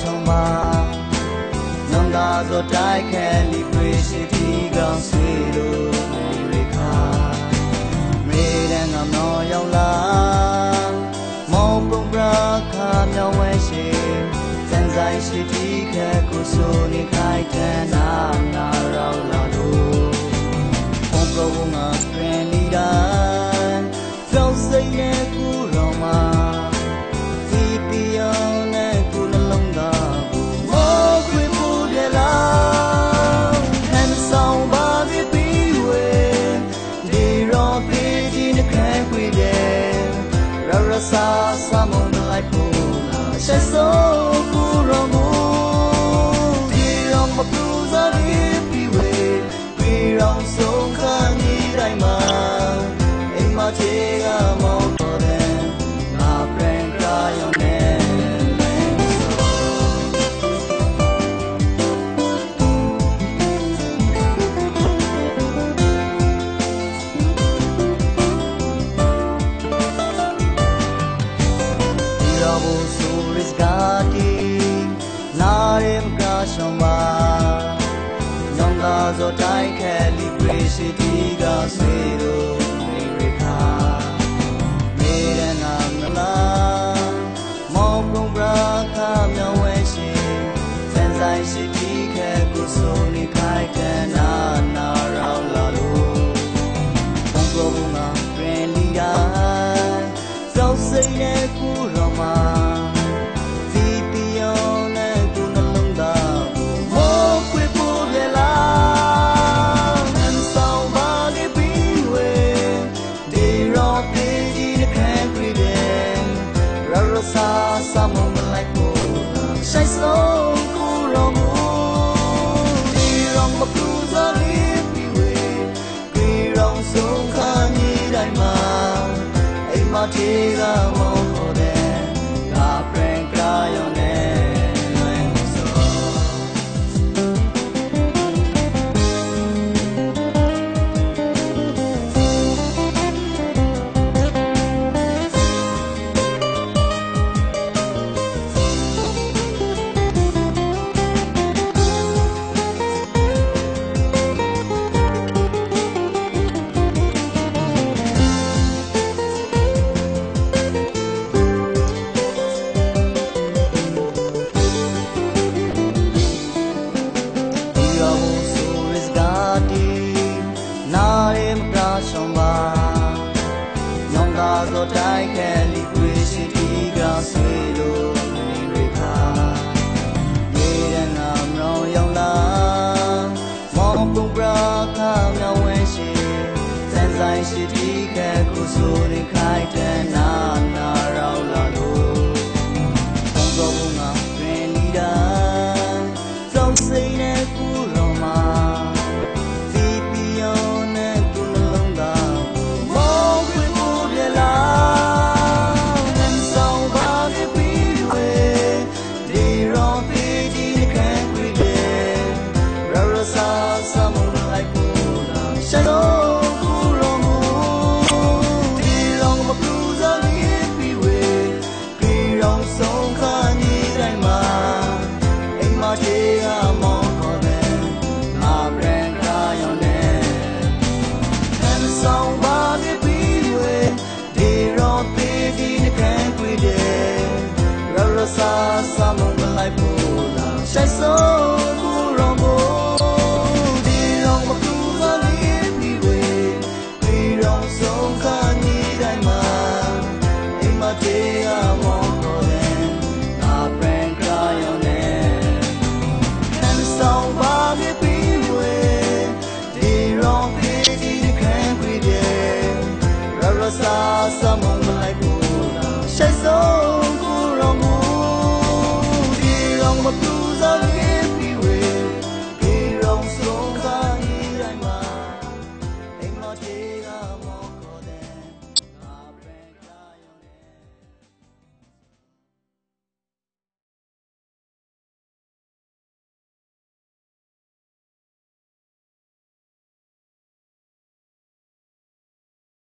ဆုံးပါနွန်သာဆိုတိုက်ခဲလီပြေရှိတီကောင်ဆွေတို့မိခါမေရန်ကမောရောက်လာမောပုံပြခါမြောင်းဝဲရှိစံဆိုင်ရှိတီခဲကိုဆိုနေခိုင်တဲ့နာနာရောက်လာလို့ဘုံဘုံငါတွင် shoma Nyonga zo tai khali preshi diga sero mere kha mere na ngala mong prong bra kha mya we shin san sai shi di khe ku so ni khai kana na rao la lo Kong prong ma friendly ya so say every day raro sa sa mo like mo shai so ku ro mo ti rong ma ku za li pi we ti rong song kha ni dai ma ai ma ti ga mo သောတိုင်းခံလီခွေရှိတီကဆွေလိုနေရိခာနေရနာမရောရောင်လာမောပုံပရာခမဝဲရှိစံဆိုင်ရှိတီကကိုဆိုရင်ခိုင်တနာနာရောင်လာလို့ sa sa mong lại